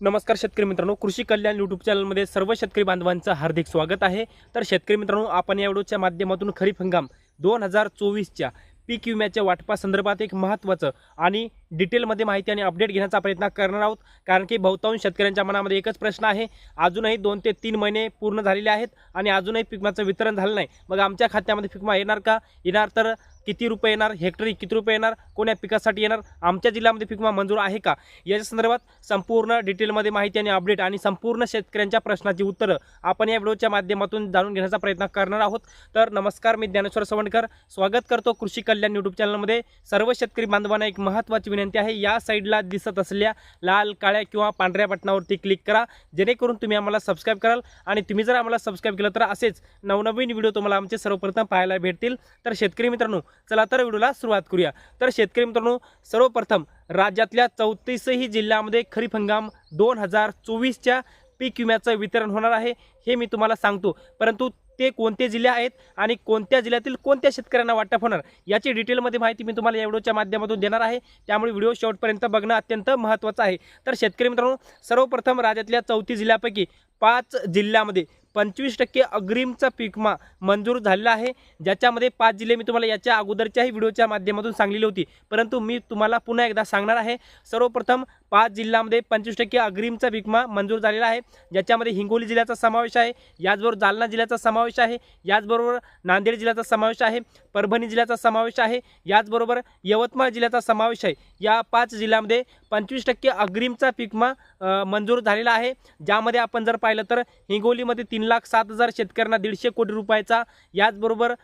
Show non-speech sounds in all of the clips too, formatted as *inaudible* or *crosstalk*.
नमस्कार शेतकरी मित्रांनो कृषी कल्याण यूट्यूब चॅनलमध्ये सर्व शेतकरी बांधवांचं हार्दिक स्वागत आहे. तर शेतकरी मित्रांनो आपण या व्हिडिओच्या माध्यमातून खरीप हंगाम दोन हजार चोवीसच्या पीक विम्याच्या वाटपासंदर्भात एक महत्त्वाचं आणि डिटेलमध्ये माहिती आणि अपडेट घेण्याचा प्रयत्न करणार आहोत. कारण की बहुतांश शेतकऱ्यांच्या मनामध्ये एकच प्रश्न आहे अजूनही दोन ते तीन महिने पूर्ण झालेले आहेत आणि अजूनही पिकमाचं वितरण झालं नाही. मग आमच्या खात्यामध्ये पिकमा येणार का? येणार तर किती रुपये येणार हेक्टरी किती रुपये येणार कोण्या पिकासाठी येणार आमच्या जिल्ह्यामध्ये पिकमा मंजूर आहे का? याच्या संदर्भात संपूर्ण डिटेलमध्ये माहिती आणि अपडेट आणि संपूर्ण शेतकऱ्यांच्या प्रश्नाची उत्तरं आपण या व्हिडिओच्या माध्यमातून जाणून घेण्याचा प्रयत्न करणार आहोत. तर नमस्कार मी ज्ञानेश्वर सवणकर स्वागत करतो कृषी कल्याण यूट्यूब चॅनलमध्ये सर्व शेतकरी बांधवांना एक महत्त्वाची विनंती आहे या साईडला दिसत असलेल्या लाल काळ्या किंवा पांढऱ्या बटनावरती क्लिक करा. जेणेकरून तुम्ही आम्हाला सबस्क्राईब कराल आणि तुम्ही जर आम्हाला सबस्क्राईब केलं तर असेच नवनवीन व्हिडिओ तुम्हाला आमचे सर्वप्रथम पाहायला भेटतील. तर शेतकरी मित्रांनो चला तर व्हिडिओला सुरुवात करूया. तर शेतकरी मित्रांनो सर्वप्रथम राज्यातल्या चौतीसही जिल्ह्यामध्ये खरीप हंगाम दोन हजार चोवीसच्या पीक विम्याचं वितरण होणार आहे हे मी तुम्हाला सांगतो. परंतु ते कोणते जिल्हे आहेत आणि कोणत्या जिल्ह्यातील कोणत्या शेतकऱ्यांना वाटप होणार याची डिटेलमध्ये माहिती मी तुम्हाला या व्हिडिओच्या माध्यमातून देणार आहे. त्यामुळे व्हिडिओ शेवटपर्यंत बघणं अत्यंत महत्त्वाचं आहे. तर शेतकरी मित्रांनो सर्वप्रथम राज्यातल्या चौथी जिल्ह्यापैकी पाच जिल्ह्यामध्ये पंचवीस टक्के अग्रिमचा पीकमा मंजूर झालेला आहे. ज्याच्यामध्ये पाच जिल्हे मी तुम्हाला याच्या अगोदरच्याही व्हिडिओच्या माध्यमातून सांगलेली होती. परंतु मी तुम्हाला पुन्हा एकदा सांगणार आहे सर्वप्रथम पाच जिल्ह्यामध्ये पंचवीस टक्के अग्रिमचा पीकमा मंजूर झालेला आहे. ज्याच्यामध्ये हिंगोली जिल्ह्याचा समावेश आहे याचबरोबर जालना जिल्ह्याचा समावेश आहे याचबरोबर नांदेड जिल्ह्याचा समावेश आहे परभणी जिल्ह्याचा समावेश आहे याचबरोबर यवतमाळ जिल्ह्याचा समावेश आहे. या पाच जिल्ह्यामध्ये पंचवीस टक्के अग्रिमचा पीकमा मंजूर झालेला आहे. ज्यामध्ये आपण जर पाहिलं तर हिंगोलीमध्ये तीन लाख सात हजार शेतकऱ्यांना दीडशे कोटी रुपयाचा याचबरोबर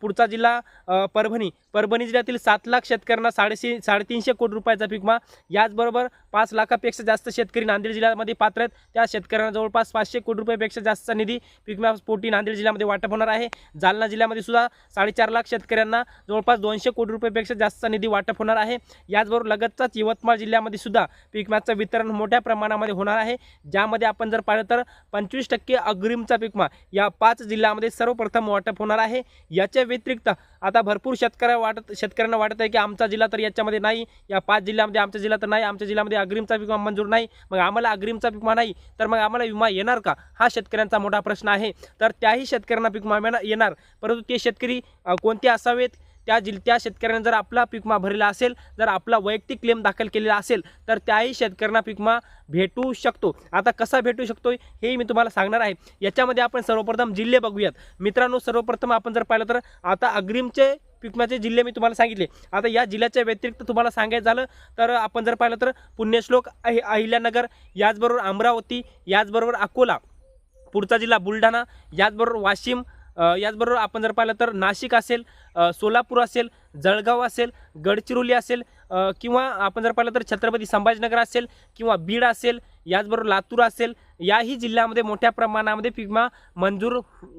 पुढचा जिल्हा परभणी. परभणी जिल्ह्यातील सात लाख शेतकऱ्यांना साडेशे साडेतीनशे कोटी रुपयाचा पिकमा याचबरोबर पाच लाखापेक्षा जास्त शेतकरी नांदेड जिल्ह्यामध्ये पात्र आहेत. त्या शेतकऱ्यांना जवळपास पाचशे कोटी रुपयापेक्षा जास्त निधी पीकमा पोटी नांदेड जिल्ह्यामध्ये वाटप होणार आहे. जालना जिल्ह्यामध्ये सुद्धा साडेचार लाख शेतकऱ्यांना जवळपास दोनशे कोटी रुपयापेक्षा जास्त निधी वाटप होणार आहे. याचबरोबर लगतचाच यवतमाळ जिल्ह्यामध्ये सुद्धा पीकमाचं वितरण मोठ्या प्रमाणामध्ये होणार आहे. ज्यामध्ये आपण जर पाहिलं तर पंचवीस टक्के अग्रिमचा पिकमा या पाच जिल्ह्यामध्ये सर्वप्रथम वाटप होणार आहे. याच्या व्यतिरिक्त आता भरपूर शेतकऱ्या वाटत शेतकऱ्यांना वाटत आहे की आमचा जिल्हा तर याच्यामध्ये नाही. या पाच जिल्ह्यामध्ये आमचा जिल्हा तर नाही. आमच्या जिल्ह्यामध्ये अग्रिमचा पिकमा मंजूर नाही. मग आम्हाला अग्रिमचा पिकमा नाही. तर मग आम्हाला विमा येणार का? हा शेतकऱ्यांचा मोठा प्रश्न आहे. तर त्याही शेतकऱ्यांना पीक विमा येणार- परंतु ते शेतकरी कोणते असावेत? त्या जिल त्या शेतकऱ्यांना जर आपला पिकमा भरलेला असेल जर आपला वैयक्तिक क्लेम दाखल केलेला असेल तर त्याही शेतकऱ्यांना पिकमा भेटू शकतो. आता कसा भेटू शकतो हे मी तुम्हाला सांगणार आहे. याच्यामध्ये आपण सर्वप्रथम जिल्हे बघूयात. मित्रांनो सर्वप्रथम आपण जर पाहिलं तर आता अग्रिमचे पिकमाचे जिल्हे मी तुम्हाला सांगितले. आता या जिल्ह्याच्या व्यतिरिक्त तुम्हाला सांगायचं झालं तर आपण जर पाहिलं तर पुण्यश्लोक अहि अहिल्यानगर याचबरोबर अमरावती याचबरोबर अकोला पुढचा जिल्हा बुलढाणा याचबरोबर वाशिम याचबरोबर आपण जर पाहिलं तर नाशिक असेल सोलापूर असेल जळगाव असेल गडचिरोली असेल किंवा आपण जर पाहिलं तर छत्रपती संभाजीनगर असेल किंवा बीड असेल याचबरोबर लातूर असेल याही जिल्ह्यामध्ये मोठ्या प्रमाणामध्ये पिकमा मंजूर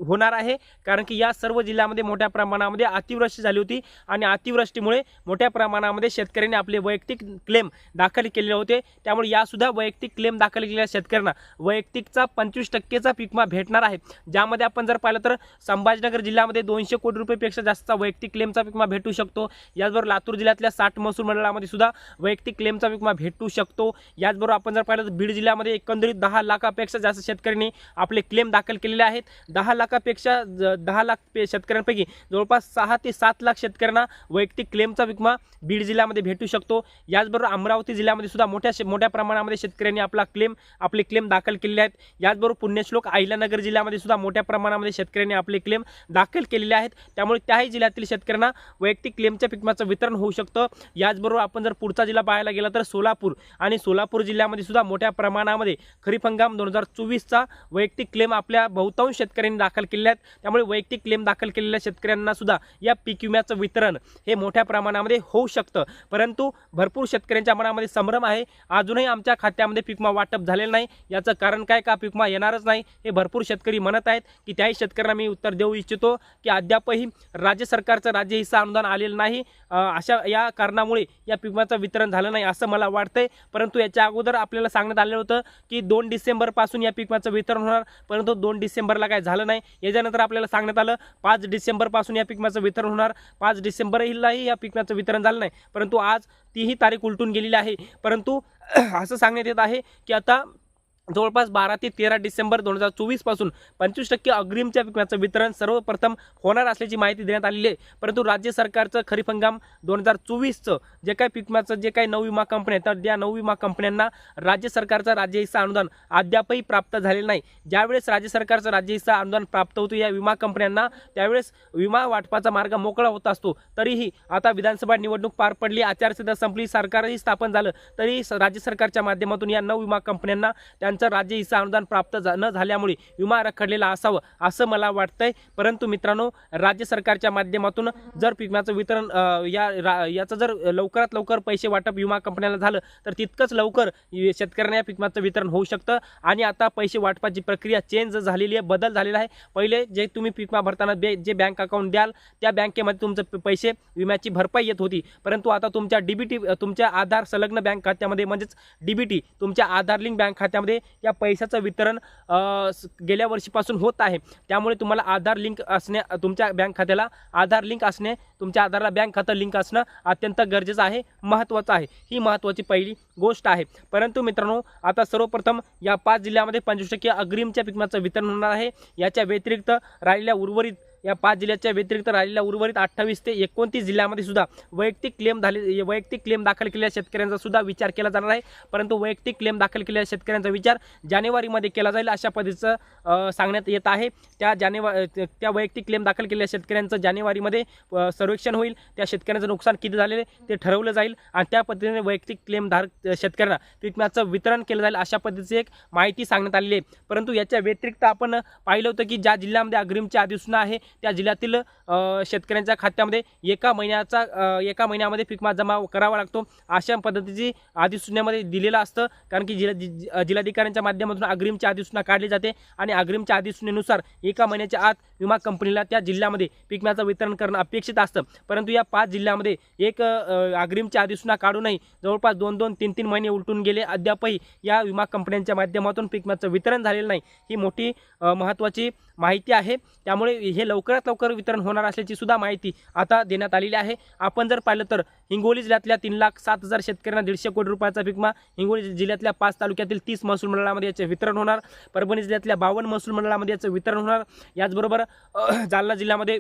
होणार आहे. कारण की या सर्व जिल्ह्यामध्ये मोठ्या प्रमाणामध्ये अतिवृष्टी झाली होती आणि अतिवृष्टीमुळे मोठ्या प्रमाणामध्ये शेतकऱ्यांनी आपले वैयक्तिक क्लेम दाखल केलेले होते. त्यामुळे यासुद्धा वैयक्तिक क्लेम दाखल केलेल्या शेतकऱ्यांना वैयक्तिकचा पंचवीस टक्केचा पिकमा भेटणार आहे. ज्यामध्ये आपण जर पाहिलं तर संभाजीनगर जिल्ह्यामध्ये दोनशे कोटी रुपयेपेक्षा जास्तचा वैयक्तिक क्लेमचा पिकमा भेटू शकतो. याचबरोबर लातूर जिल्ह्यातल्या साठ महसूल मंडळामध्ये सुद्धा वैयक्तिक क्लेमचा विमा भेटू शकतो. याचबरोबर आपण जर पाहिलं तर बीड जिल्ह्यामध्ये एकंदरीत दहा लाखापेक्षा जास्त शेतकऱ्यांनी आपले क्लेम दाखल केलेले आहेत. दहा लाखापेक्षा ज- दहा लाख पे शेतकऱ्यांपैकी जवळपास सहा ते सात लाख शेतकऱ्यांना वैयक्तिक क्लेमचा विमा बीड जिल्ह्यामध्ये भेटू शकतो. याचबरोबर अमरावती जिल्ह्यामध्ये सुद्धा मोठ्या शे- मोठ्या प्रमाणामध्ये शेतकऱ्यांनी आपला क्लेम आपले क्लेम दाखल केलेले आहेत. याचबरोबर पुण्यश्लोक अहिल्यानगर जिल्ह्यामध्ये सुद्धा मोठ्या प्रमाणामध्ये शेतकऱ्यांनी आपले क्लेम दाखल केलेले आहेत. त्यामुळे त्याही जिल्ह्यातील शेतकऱ्यांना वैयक्तिक क्लेमच्या पिकमाचं वितरण होऊ शकतं. याचबरोबर आपण जर पुढचा जिल्हा पाहायला गेला तर सोलापूर आणि सोलापूर जिल्ह्यामध्ये सुद्धा मोठ्या प्रमाणामध्ये खरीप हंगाम दोन हजार चोवीसचा वैयक्तिक क्लेम आपल्या बहुतांश शेतकऱ्यांनी दाखल केलेले आहेत. त्यामुळे वैयक्तिक क्लेम दाखल केलेल्या शेतकऱ्यांना सुद्धा या पीक विम्याचं वितरण हे मोठ्या प्रमाणामध्ये होऊ शकतं. परंतु भरपूर शेतकऱ्यांच्या मनामध्ये संभ्रम आहे. अजूनही आमच्या खात्यामध्ये पिकमा वाटप झालेलं नाही. याचं कारण काय का पिकमा येणारच नाही? हे भरपूर शेतकरी म्हणत आहेत की त्याही शेतकऱ्यांना मी उत्तर देऊ इच्छितो की अद्यापही राज्य सरकारचं राज्य हिस्सा अनुदान आलेलं नाही. अशा या कारणामुळे या पिकमाचं वितरण झालं नाही असं मला वाटतंय. परंतु याच्या अगोदर आपल्याला सांगण्यात आलं आलेलं होतं की दोन डिसेंबरपासून या पिकमाचं वितरण होणार परंतु दोन डिसेंबरला काय झालं नाही. याच्यानंतर आपल्याला सांगण्यात आलं पाच डिसेंबरपासून या पिकमाचं वितरण होणार पाच डिसेंबरलाही या पिकमाचं वितरण झालं नाही. परंतु आज तीही तारीख उलटून गेलेली आहे. परंतु *clears throat* असं सांगण्यात येत आहे की आता जवळपास बारा ते तेरा डिसेंबर दोन हजार चोवीसपासून पंचवीस टक्के अग्रिमच्या विम्याचं वितरण सर्वप्रथम होणार असल्याची माहिती देण्यात आलेली आहे. परंतु राज्य सरकारचं खरीप हंगाम दोन हजार चोवीसचं जे काही पिकमाचं जे काही नऊ विमा कंपन्या आहेत तर त्या नऊ विमा कंपन्यांना राज्य सरकारचं राज्य हिस्सा अनुदान अद्यापही प्राप्त झालेलं नाही. ज्यावेळेस राज्य सरकारचं राज्य हिस्सा अनुदान प्राप्त होतो या विमा कंपन्यांना त्यावेळेस विमा वाटपाचा मार्ग मोकळा होत असतो. तरीही आता विधानसभा निवडणूक पार पडली आचारसंहिता संपली सरकारही स्थापन झालं तरी राज्य सरकारच्या माध्यमातून या नऊ विमा कंपन्यांना त्यांचं राज्य हिस्सा अनुदान प्राप्त झा- न झाल्यामुळे विमा रखडलेला असावं असं मला वाटतंय. परंतु मित्रांनो राज्य सरकारच्या माध्यमातून जर विम्याचं वितरण या रा- याचं जर लवकरात लवकर पैसे वाटप विमा कंपन्याला झालं तर तितकंच लवकर शेतकऱ्यांना या विम्याचं वितरण होऊ शकतं. आणि आता पैसे वाटपाची प्रक्रिया चेंज झालेली आहे बदल झालेला आहे. पहिले जे तुम्ही पीक विमा भरताना बे जे बँक अकाउंट द्याल त्या बँकेमध्ये तुमचं प- पैसे विम्याची भरपाई येत होती. परंतु आता तुमच्या डीबीटी तुमच्या आधार संलग्न बँक खात्यामध्ये म्हणजेच डीबीटी तुमच्या आधार लिंक बँक खात्यामध्ये या पैशाचं वितरण गेल्या वर्षीपासून होत आहे. त्यामुळे तुम्हाला आधार लिंक असणे तुमच्या बँक खात्याला आधार लिंक असणे तुमच्या आधारला बँक खातं लिंक असणं अत्यंत गरजेचं आहे महत्त्वाचं आहे. ही महत्त्वाची पहिली गोष्ट आहे. परंतु मित्रांनो आता सर्वप्रथम या पाच जिल्ह्यामध्ये पंचवीस टक्के अग्रिमच्या पिकमाचं वितरण होणार आहे. याच्या व्यतिरिक्त राहिलेल्या उर्वरित या पाच जिल्ह्याच्या व्यतिरिक्त राहिलेल्या उर्वरित अठ्ठावीस ते एकोणतीस जिल्ह्यामध्ये सुद्धा वैयक्तिक क्लेम झाले वैयक्तिक क्लेम दाखल केलेल्या शेतकऱ्यांचा सुद्धा विचार केला जाणार आहे. परंतु वैयक्तिक क्लेम दाखल केलेल्या शेतकऱ्यांचा विचार जानेवारीमध्ये केला जाईल अशा पद्धतीचं सांगण्यात येत आहे. त्या जानेवारी त्या वैयक्तिक क्लेम दाखल केलेल्या शेतकऱ्यांचं जानेवारीमध्ये सर्वेक्षण होईल. त्या शेतकऱ्यांचं नुकसान किती झालेले ते ठरवलं जाईल आणि त्या पद्धतीने वैयक्तिक क्लेम धारक शेतकऱ्यांना विम्याचं वितरण केलं जाईल अशा पद्धतीची एक माहिती सांगण्यात आलेली आहे. परंतु याच्या व्यतिरिक्त आपण पाहिलं होतं की ज्या जिल्ह्यामध्ये अग्रिमची अधिसूचना आहे त्या जिल्ह्यातील शेतकऱ्यांच्या खात्यामध्ये एका महिन्याचा एका महिन्यामध्ये पीक जमा करावा लागतो. अशा पद्धतीची अधिसूचनेमध्ये दिलेलं असतं. कारण की जिल्हा जिल्हाधिकाऱ्यांच्या माध्यमातून अग्रिमची अधिसूचना काढली जाते आणि अग्रिमच्या अधिसूचनेनुसार एका महिन्याच्या आत विमा कंपनीला त्या जिल्ह्यामध्ये पीक विम्याचं वितरण करणं अपेक्षित असतं. परंतु या पाच जिल्ह्यामध्ये एक अ, अग्रिमची अधिसूचना काढूनही जवळपास दोन दोन तीन तीन महिने उलटून गेले. अद्यापही या विमा कंपन्यांच्या माध्यमातून पीक विम्याचं वितरण झालेलं नाही. ही मोठी महत्त्वाची माहिती आहे. त्यामुळे हे लवकरात लवकर वितरण होणार असल्याची सुद्धा माहिती आता देण्यात आलेली आहे. आपण जर पाहिलं तर हिंगोली जिल्ह्यातल्या तीन लाख सात हजार शेतकऱ्यांना दीडशे कोटी रुपयाचा पीक विमा हिंगोली जिल्ह्यातल्या पाच तालुक्यातील तीस महसूल मंडळामध्ये याचे वितरण होणार. परभणी जिल्ह्यातल्या बावन्न महसूल मंडळामध्ये याचं वितरण होणार. याचबरोबर जालना जिल्ह्यामध्ये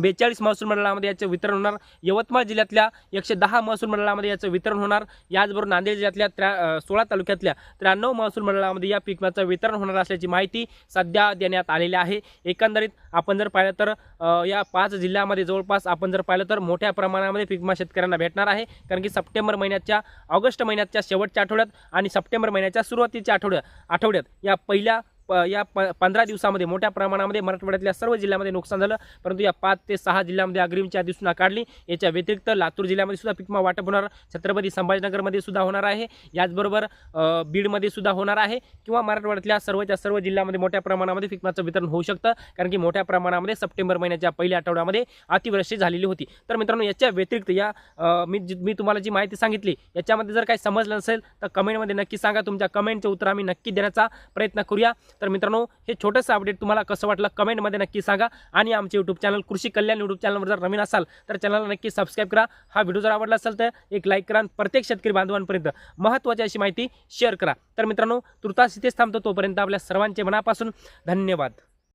बेचाळीस महसूल मंडळामध्ये याचं वितरण होणार. यवतमाळ जिल्ह्यातल्या एकशे दहा महसूल मंडळामध्ये याचं वितरण होणार. याचबरोबर नांदेड जिल्ह्यातल्या त्र्या सोळा तालुक्यातल्या त्र्याण्णव महसूल मंडळामध्ये या पीक विम्याचं वितरण होणार असल्याची माहिती सध्या देण्यात आलेली आहे. एकंदरीत आपण जर पाहिलं तर या पाच जिल्ह्यामध्ये जवळपास आपण जर पाहिलं तर मोठ्या प्रमाणामध्ये पीक विमा शेतकऱ्यांना भेटणार आहे. कारण की सप्टेंबर महिन्याच्या ऑगस्ट महिन्याच्या शेवटच्या आठवड्यात आणि सप्टेंबर महिन्याच्या सुरुवातीच्या आठवड्यात आठवड्यात या पहिल्या प या प पंधरा दिवसामध्ये मोठ्या प्रमाणामध्ये मराठवाड्यातल्या सर्व जिल्ह्यामध्ये नुकसान झालं. परंतु या पाच ते सहा जिल्ह्यामध्ये अग्रिमची अधिसूचना काढली. याच्या व्यतिरिक्त लातूर जिल्ह्यामध्ये सुद्धा पिकमा वाटप होणार. छत्रपती संभाजीनगरमध्ये सुद्धा होणार आहे. याचबरोबर बीडमध्ये सुद्धा होणार आहे. किंवा मराठवाड्यातल्या सर्वच्या सर्व जिल्ह्यामध्ये मोठ्या प्रमाणामध्ये पिकमाचं वितरण होऊ शकतं. कारण की मोठ्या प्रमाणामध्ये सप्टेंबर महिन्याच्या पहिल्या आठवड्यामध्ये अतिवृष्टी झालेली होती. तर मित्रांनो याच्या व्यतिरिक्त या मी मी तुम्हाला जी माहिती सांगितली याच्यामध्ये जर काही समजलं नसेल तर कमेंटमध्ये नक्की सांगा. तुमच्या कमेंटचं उत्तर आम्ही नक्की देण्याचा प्रयत्न करूया. तर मित्रांनो हे छोटंसं अपडेट तुम्हाला कसं वाटलं कमेंटमध्ये नक्की सांगा. आणि आमचे यूट्यूब चॅनल कृषी कल्याण यूट्यूब चॅनलवर जर नवीन असाल तर चॅनलला नक्की सबस्क्राईब करा. हा व्हिडिओ जर आवडला असेल तर एक लाईक करा आणि प्रत्येक शेतकरी बांधवांपर्यंत महत्त्वाची अशी माहिती शेअर करा. तर मित्रांनो तुर्तास इथेच थांबतो तोपर्यंत आपल्या सर्वांचे मनापासून धन्यवाद.